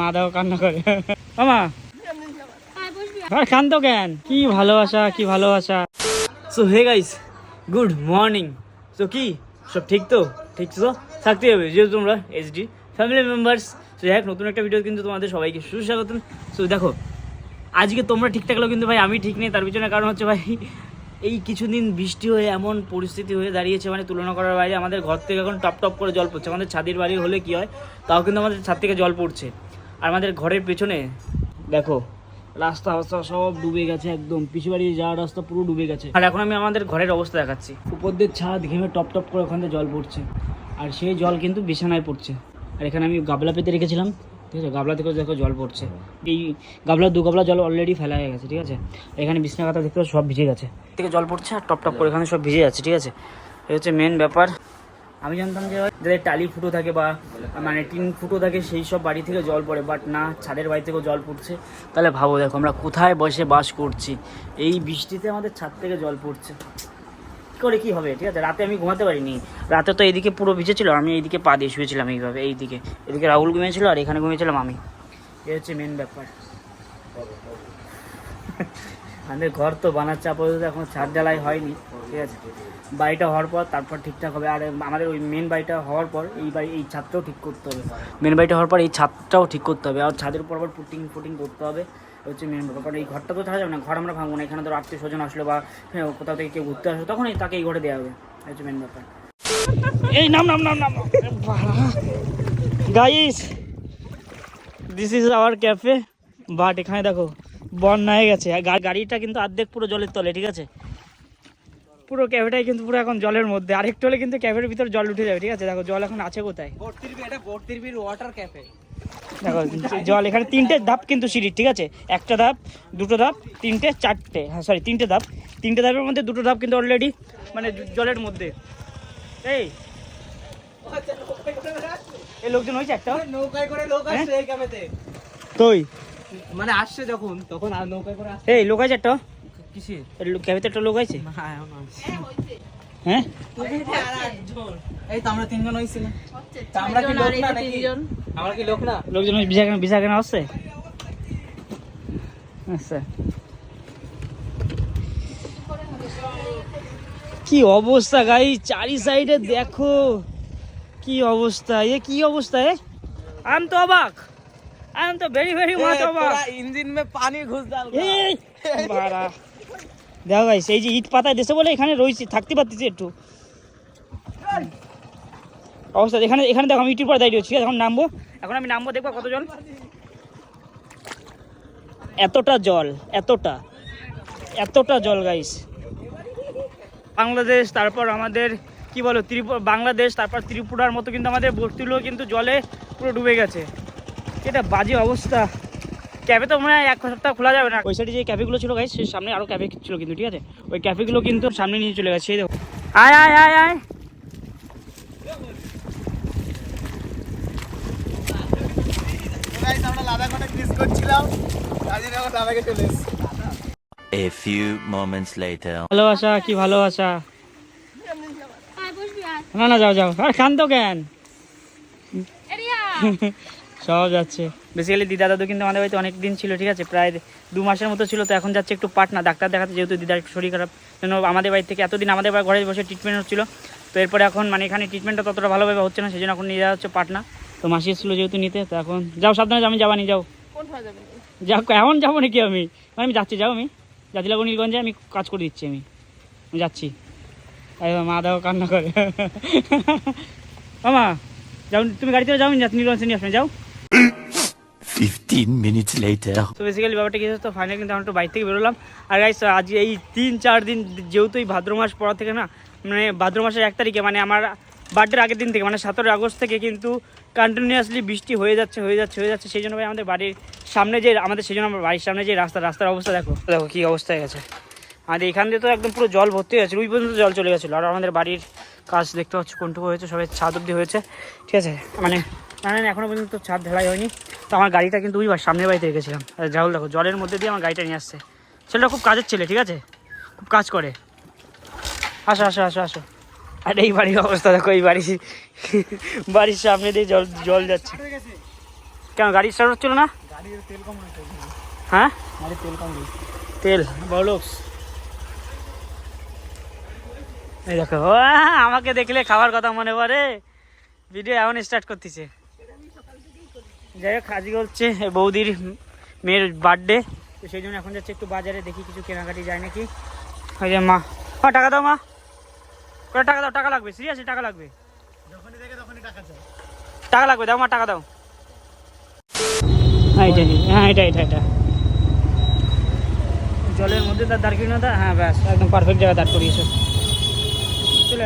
মা দেখো কান্না করে। মামা আর কান্ত কেন? কি ভালোবাসা কি ভালোবাসা। So hey guys good morning so কি? সব ঠিক তো? ঠিক তো? থাকতে হবে যেহেতু তোমরা এইচডি ফ্যামিলি মেম্বার্স সো যাই নতুন একটা ভিডিও কিন্তু তোমাদের সবাইকে সুস্বাগতম। সো দেখো আজকে তোমরা ঠিক থাকলেও কিন্তু ভাই আমি ঠিক নেই তার পিছনে কারণ হচ্ছে ভাই এই কিছুদিন বৃষ্টি হয়ে এমন পরিস্থিতি হয়ে দাঁড়িয়েছে মানে তুলনা করার বাইরে আমাদের ঘর থেকে এখন টপ টপ করে জল পড়ছে। আমাদের ছাদের বাড়ি হলে কি হয়, তাও কিন্তু আমাদের ছাদ থেকে জল পড়ছে। আর আমাদের ঘরের পেছনে, দেখো, রাস্তা ফাস্তা সব ডুবে গেছে একদম। পিছু বাড়ি যাওয়ার রাস্তা পুরো ডুবে গেছে। আর এখন আমি আমাদের ঘরের অবস্থা দেখাচ্ছি। উপর দিয়ে ছাদ ঘেমে টপ টপ করে ওখান থেকে জল পড়ছে। আর সেই জল কিন্তু বিছানায় পড়ছে। আর এখানে আমি গাবলা পেতে রেখেছিলাম। ঠিক আছে? গাবলা থেকে দেখো জল পড়ছে। এই গাবলা, দু গাবলা জল অলরেডি ফেলা হয়ে গেছে, ঠিক আছে? এখানে বিছনা কাতা দেখতে সব ভিজে গেছে। থেকে জল পড়ছে আর টপ টপ করে এখানে সব ভিজে যাচ্ছে, ঠিক আছে? এই হচ্ছে মেন ব্যাপার। আমি জানতাম যে যাদের টালি ফুটো থাকে বা মানে টিন ফুটো থাকে, সেই সব বাড়ি থেকে জল পড়ে বাট না, ছাদের বাড়ি থেকেও জল পড়ছে। তাহলে ভাবো দেখো, আমরা কোথায় বসে বাস করছি? এই বৃষ্টিতে আমাদের ছাদ থেকে জল পড়ছে। করে কি হবে? ঠিক আছে, রাতে আমি ঘুমাতে পারিনি। রাতে তো এইদিকে পুরো ভিজেছিল আমি এইদিকে পা দিয়ে শুয়েছিলাম এইভাবে, এইদিকে। এদিকে রাহুল ঘুমিয়েছিল আর এখানে ঘুমিয়েছিলাম আমি। এই হচ্ছে মেন ব্যাপার। আমাদের ঘর তো বানাচ্ছে, আপাতত এখন ছাদ ঢালাই হয়নি, ঠিক আছে। বাড়িটা হওয়ার পর তারপর ঠিকঠাক হবে। আর আমাদের ওই মেন বাড়িটা হওয়ার পর এই বাড়ি, এই ছাদটাও ঠিক করতে হবে। মেন বাড়িটা হওয়ার পর এই ছাদটাও ঠিক করতে হবে। আর ছাদের উপর আবার পুটিং ফুটিং করতে হবে। হচ্ছে মেন ব্যাপার এই ঘরটা তো ছাড়া যাবে না ঘর আমরা ভাঙবো না। এখানে ধরো আত্মীয় স্বজন আসলো বা হ্যাঁ, কোথাও থেকে কেউ ঘুরতে আসলো তখনই তাকে এই ঘরে দেওয়া হবে। হচ্ছে মেন ব্যাপার। এই নাম নাম নাম নাম guys this is our cafe but এখানে দেখো বন্যা হয়ে গেছে। গা- গাড়িটা কিন্তু অর্ধেক পুরো জলের তলে ঠিক আছে? পুরো ক্যাফেটাই কিন্তু পুরো এখন জলের মধ্যে। আরেকটু হলে কিন্তু ক্যাফের ভিতর জল উঠে যাবে ঠিক আছে? দেখো জল এখন আছে কোথায়? বর্তিরবি এটা বর্তিরবির ওয়াটার ক্যাফে দেখো জল এখানে তিনটে ধাপ কিন্তু সিঁড়ি ঠিক আছে? একটা ধাপ দুটো ধাপ তিনটে চারটে হ্যাঁ সরি তিনটে ধাপ। তিনটে ধাপের মধ্যে দুটো ধাপ কিন্তু অলরেডি মানে জলের মধ্যে। এই। এই লোকজন হয়েছে একটা? নৌকায় করে লোক হ্যাঁ? আসছে এই তুই মানে আসছে যখন তখন আর নৌকায় করে আসছে। এই লোক আছে একটা? কিসে একটা লোক আছে? না এখন আসছে। হ্যাঁ? এই তো আমরা তিনজন হইছিল আমরা কি লোক না নাকি? আমরা কি লোক না? লোকজন ওই ভিসা ভিসা কেন আসছে আচ্ছা। কি অবস্থা গাই চারি সাইডে দেখো। কি অবস্থা? এ কি অবস্থা এ? আম তো অবাক। আম তো ভেরি ভেরি মাছ অবাক। ইঞ্জিন মে পানি ঘুষ ডাল বাড়া। দেখো গাইস এই যে ইট পাতায় দেশে বলে এখানে রয়েছি, থাকতে পারতেছি একটু। অবস্থা, এখানে এখানে দেখো, আমি ইটির পর দাঁড়িয়ে রয়েছি? এখন নামবো। এখন আমি নামবো, দেখব কত জল এতটা জল, এতটা এতটা জল গাইস বাংলাদেশ, তারপর আমাদের, কি বলো ত্রিপুরা বাংলাদেশ, তারপর ত্রিপুরার মতো কিন্তু আমাদের বস্তিগুলো কিন্তু জলে পুরো ডুবে গেছে। এটা বাজে অবস্থা। ক্যাফে তো মনে হয় এক সপ্তাহ খোলা যাবে না। ওই সাইডে যে ক্যাফেগুলো ছিল গাইস সে সামনে আরও ক্যাফে ছিল কিন্তু ঠিক আছে? ওই ক্যাফেগুলো কিন্তু সামনে নিয়ে চলে গেছে এই দেখো। আয় আয় আয় আয়। গাইস আমরা লাদাখ অনেক মিস করছিলাম। তাই জন্য আমরা লাদাখে চলে এসেছি। A few moments later. ভালোবাসা কি ভালোবাসা। না না যাও যাও। আর খান তো কেন সব যাচ্ছে। বেসিক্যালি দিদা দাদু কিন্তু আমাদের বাড়িতে অনেক দিন ছিল ঠিক আছে? প্রায় দু মাসের মতো ছিল তো এখন যাচ্ছে একটু পাটনা ডাক্তার দেখাতে যেহেতু দিদার একটু শরীর খারাপ জন্য আমাদের বাড়ি থেকে এতদিন আমাদের বাড়ি ঘরে বসে ট্রিটমেন্ট হচ্ছিল। তো এরপরে এখন মানে এখানে ট্রিটমেন্টটা ততটা ভালোভাবে হচ্ছে না সেই জন্য এখন নিয়ে যাওয়া হচ্ছে পাটনা তো মাসি এসেছিল যেহেতু নিতে তো এখন যাও সাবধানে আমি যাবানি যাও। যাও এখন যাব নাকি আমি? মানে আমি যাচ্ছি যাও আমি। যাচ্ছি লাগো নীলগঞ্জে আমি কাজ করে দিচ্ছি আমি। যাচ্ছি। মা দেখো কান্না করে। মামা যাও তুমি গাড়িতে যাও নীলগঞ্জে নিয়ে আসবে যাও। 15 minutes later. তো বেসিক্যালি ব্যাপারটা কি তো ফাইনালি কিন্তু আমরা একটু বাইক থেকে বেরোলাম। আর গাইস আজ এই তিন চার দিন যেহেতু এই ভাদ্র মাস পড়া থেকে না মানে ভাদ্র মাসের এক তারিখে মানে আমার বার্থডের আগের দিন থেকে মানে সতেরোই আগস্ট থেকে কিন্তু কন্টিনিউয়াসলি বৃষ্টি হয়ে যাচ্ছে হয়ে যাচ্ছে হয়ে যাচ্ছে। সেই জন্য ভাই আমাদের বাড়ির সামনে যে, আমাদের সেই জন্য আমার বাড়ির সামনে যে রাস্তা, রাস্তার অবস্থা দেখো। দেখো কী অবস্থা হয়ে গেছে। আমাদের এখান দিয়ে তো একদম পুরো জল ভর্তি হয়ে গেছে। ওই পর্যন্ত জল চলে গেছিল। আর আমাদের বাড়ির কাজ দেখতে পাচ্ছ কোনটুকু হয়েছে, সবাই ছাদ অব্দি হয়েছে। ঠিক আছে? মানে জানেন এখনও পর্যন্ত ছাদ ঢালাই হয়নি। তো আমার গাড়িটা কিন্তু ওই সামনের বাড়িতে রেখেছিলাম। রাহুল দেখো, জলের মধ্যে দিয়ে আমার গাড়িটা নিয়ে আসছে। ছেলেটা খুব কাজের ছেলে, ঠিক আছে? খুব কাজ করে। আসো আসো আসো আসো। আর এই বাড়ির অবস্থা, দেখো, এই বাড়ি বাড়ির সামনে দিয়ে জল জল যাচ্ছে। কেন গাড়ি স্টার্ট হচ্ছিল না? হ্যাঁ? তেল বলোস এই দেখো আমাকে দেখলে খাওয়ার কথা মনে পড়ে। ভিডিও এখন স্টার্ট করতেছে। যাই হোক আজকে হচ্ছে বৌদির মেয়ের বার্থডে তো সেই জন্য এখন যাচ্ছে একটু বাজারে দেখি কিছু কেনাকাটি যায় নাকি। ওই যে মা। হ্যাঁ টাকা দাও মা। কত টাকা দাও টাকা লাগবে সিরিয়াসলি টাকা লাগবে। টাকা লাগবে দাও মা টাকা দাও। হ্যাঁ এটা হ্যাঁ এটা এটা এটা। জলের মধ্যে তার দাঁড় করিয়ে না হ্যাঁ ব্যাস একদম পারফেক্ট জায়গায় দাঁড় করিয়েছো। চলে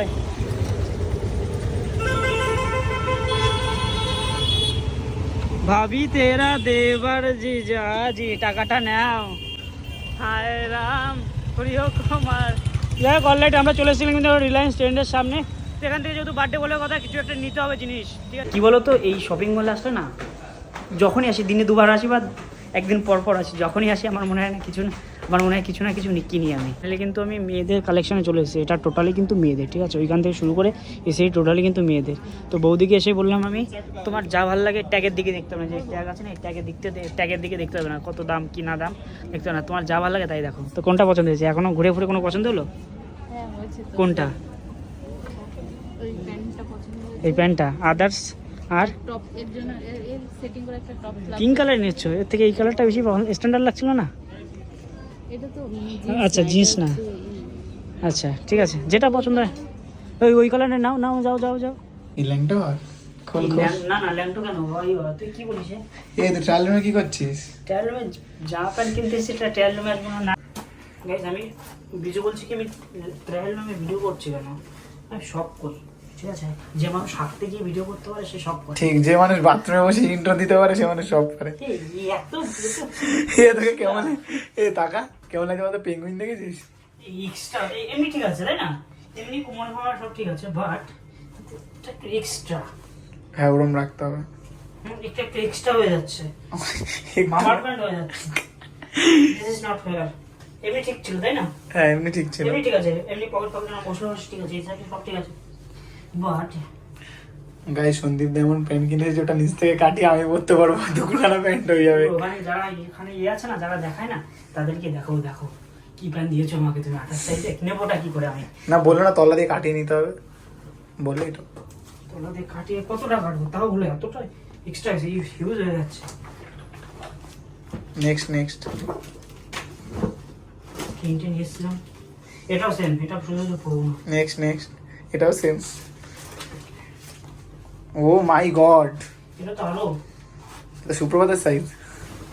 ভাবি, তেরা দেবার জি যা, জি, টাকাটা নাও। হায় রাম প্রিয় কুমার। যাই হোক অলরেডি আমরা চলে এসেছিলাম কিন্তু রিলায়েন্স ট্রেন্ডের সামনে। সেখান থেকে যেহেতু বার্থডে বলে কথা, কিছু একটা নিতে হবে জিনিস, ঠিক আছে? বলো তো এই শপিং মলে আসলে না, যখনই আসি, দিনে দুবার আসি বা একদিন পর পর আসি, যখনই আসি, আমার মনে হয় না কিছু না। আমার মনে হয় কিছু না কিছু নি- কিনি আমি। তাহলে কিন্তু আমি মেয়েদের কালেকশনে চলে এসেছি। এটা টোটালি কিন্তু মেয়েদের ঠিক আছে? ওইখান থেকে শুরু করে এসেই টোটালি কিন্তু মেয়েদের। তো বৌদিকে এসে বললাম আমি তোমার যা ভালো লাগে ট্যাগের দিকে দেখতে হবে না। যে ট্যাগ আছে না ট্যাগের দিকতে ট্যাগের দিকে দেখতে হবে না কত দাম কি না দাম দেখতে হবে না। তোমার যা ভালো লাগে তাই দেখো। তো কোনটা পছন্দ হয়েছে? এখনও ঘুরে ফুরে কোনো পছন্দ হলো? হ্যাঁ কোনটা? এই প্যান্টটা আদার্স আর? টপ এর জন্য এর এর সেটিং করে একটা টপ পিঙ্ক কালার নিচ্ছ? এর থেকে এই কালারটা বেশি স্ট্যান্ডার্ড লাগছিল না? আচ্ছা, jeans না। আচ্ছা ঠিক আছে। যেটা পছন্দ হয়। ওই ওই কালারের নাও নাও যাও যাও যাও। এই ল্যাংটা খোল খোল। না না ল্যাংটো কেন? ভাই তুই কি বলিস এই তো ট্রায়াল রুমে কি করছিস? ট্রায়াল রুমে জামা প্যান্ট কিনতে এসেছি ট্রায়াল রুমে আসব না আমি বিজু বলছি কি আমি ট্রায়াল রুমে ভিডিও করছি কেন? আমি সব করি ঠিক আছে? যে মানুষ হাঁটতে গিয়ে ভিডিও করতে পারে সে সব করে। ঠিক যে মানুষ বাথরুমে বসে ইন্ট্রো দিতে পারে সে মানুষ সব করে। এই, এই এত এ তোকে কেমন এ টাকা কেমন লাগে বলতো পেঙ্গুইন দেখেছিস? এক্সট্রা এমনি ঠিক আছে তাই না? এমনি কোমর ভাঙা সব ঠিক আছে বাট একটু এক্সট্রা হ্যাঁ ওরম রাখতে হবে। একটু একটু এক্সট্রা হয়ে যাচ্ছে। মামার প্যান্ট হয়ে যাচ্ছে। দিস ইজ নট ফেয়ার এমনি ঠিক ছিল তাই না? হ্যাঁ এমনি ঠিক ছিল। এমনি ঠিক আছে এমনি পকেট পকেট না বসে বসে ঠিক আছে এই সাইডে সব ঠিক আছে। বাট গায়ে সন্দীপ যেমন প্যান্ট কিনেছে ওটা নিচ থেকে কাটিয়ে আমি পরতে পারব দুখানা প্যান্ট হয়ে যাবে। ওখানে যারা এখানে ইয়ে আছে না যারা দেখায় না তাদেরকে দেখো দেখো কি প্যান্ট দিয়েছ আমাকে তুমি? আঠাশ সাইজে নেবোটা কি করে আমি? না বলল না তলা দিয়ে কাটিয়ে নিতে হবে। বললেই তো তলা দিয়ে কাটিয়ে কতটা কাটবো? তাও বলে এতটা এক্সট্রা হিউজ হয়ে যাচ্ছে। নেক্সট নেক্সট তিনটে নিয়ে এসেছিলাম। এটাও সেম এটা শুধু পড়ব না নেক্সট নেক্সট এটাও সেম ও মাই গড এটা তো আরো সুপ্রভাতের সাইজ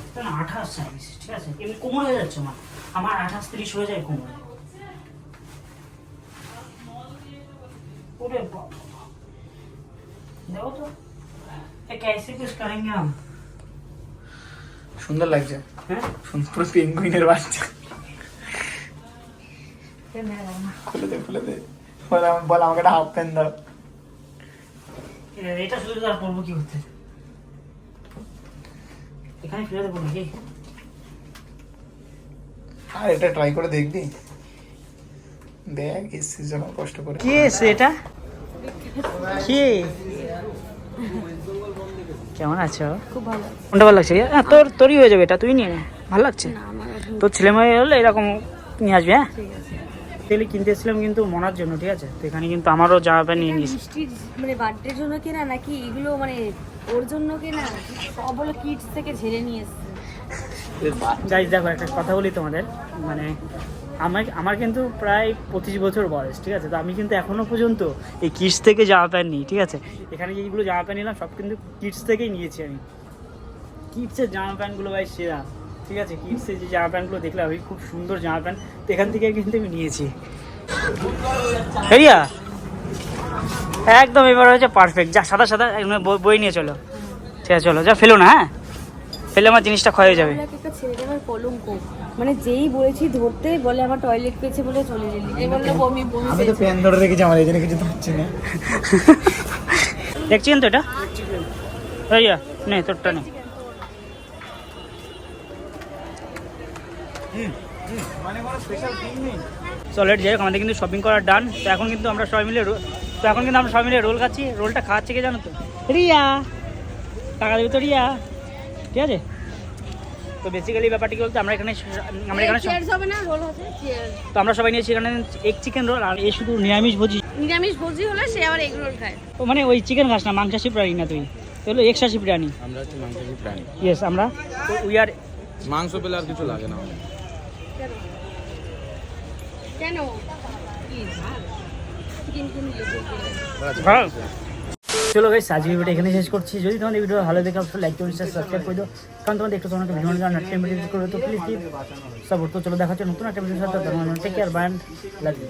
এটা না আঠাশ সাইজ ঠিক আছে এমনি কোমর হয়ে যাচ্ছে আমার আমার আঠাশ তিরিশ হয়ে যায় কোমরে ওরে বাবা। দেখো তো এ कैसे कुछ करेंगे हम সুন্দর লাগছে হ্যাঁ সুন্দর পেঙ্গুইনের বাচ্চা এ মেরা বাবা। খুলে দে খুলে দে বল আমাকে বল আমাকে একটা হাফ প্যান্ট দাও এ- এটা শুধু আর পড়ব কি করতে এখানে ফিরে দেবো নাকি? আর এটা ট্রাই করে দেখবি। দেখ এসছিস যখন কষ্ট করে। কে এসে এটা? কে? কেমন আছো? খুব ভালো। কোনটা ভালো লাগছে? হ্যাঁ তোর তোরই হয়ে যাবে এটা তুই নিয়ে নে। ভালো লাগছে? না তোর ছেলে মেয়ে হলে এরকম নিয়ে আসবি হ্যাঁ? ঠিক আছে তেলে কিনতে এসেছিলাম কিন্তু মনার জন্য ঠিক আছে? তো এখানে কিন্তু আমারও জামা প্যান্ট নিয়ে নিয়েছি মানে বার্থডের জন্য কেনা নাকি এগুলো মানে ওর জন্য কেনা? সব হলো কিডস থেকে ঝেড়ে নিয়ে এসছে। যাই দেখো একটা কথা বলি তোমাদের। মানে আমার আমার কিন্তু প্রায় পঁচিশ বছর বয়স ঠিক আছে? তো আমি কিন্তু এখনও পর্যন্ত এই কিডস থেকে জামা প্যান্ট নিই ঠিক আছে? এখানে যেগুলো জামা প্যান্ট নিলাম সব কিন্তু কিডস থেকেই নিয়েছি আমি। কিডসের জামা প্যান্টগুলো ভাই সেরা। ঠিক আছে কিডসের যে জামা প্যান্টগুলো দেখলাম আমি খুব সুন্দর জামা প্যান্ট। তো এখান থেকে কিন্তু আমি নিয়েছি। হেরিয়া? একদম এবার হয়েছে পারফেক্ট যা সাদা সাদা একদম বই- নিয়ে চলো। ঠিক আছে চলো যা ফেলো না হ্যাঁ? ফেলে আমার জিনিসটা ক্ষয় হয়ে যাবে। কলঙ্ক। মানে যেই বলেছি ধরতে বলে আমার টয়লেট পেয়েছে বলে চলে গেলি। এই বলল? বমি বমি আমি তো প্যান ধরে রেখেছি আমার জন্য কিছু ধরছি না। দেখছেন তো এটা? ভাইয়া নে তোরটা নে চলেট যাই হোক আমাদের কিন্তু শপিং করার ডান তো এখন কিন্তু আমরা সবাই মিলে তো এখন কিন্তু আমরা সবাই মিলে রোল খাচ্ছি। রোলটা খাওয়াচ্ছে কে জানো তো? রিয়া। টাকা দেবে তো রিয়া। ঠিক আছে? তো বেসিক্যালি ব্যাপারটা কি বলতে? আমরা এখানে আমরা এখানে তো আমরা সবাই নিয়েছি এখানে এক চিকেন রোল আর এ শুধু নিরামিষ ভোজি। নিরামিষ ভোজি হলে সে আবার এগ রোল খায়। ও মানে ওই চিকেন খাস না মাংসাশী প্রাণী না তুই। তো হলো একশাশি প্রাণী। আমরা হচ্ছে মাংসাশী প্রাণী। ইয়েস আমরা। উই আর মাংস পেলে আর কিছু লাগে না আমাদের। কেন? ভালো চলো গাইস আজকে ভিডিওটা এখানে শেষ করছি। যদি তোমাদের ভিডিও ভালো দেখে অবশ্যই লাইক করে সাবস্ক্রাইব করে দিও। কারণ তোমাদের একটু তোমাকে ভিডিও জানার একটা ভিডিও করে তো প্লিজ সাপোর্ট তো চলো দেখা হচ্ছে নতুন একটা ভিডিওর সাথে। Take care band love you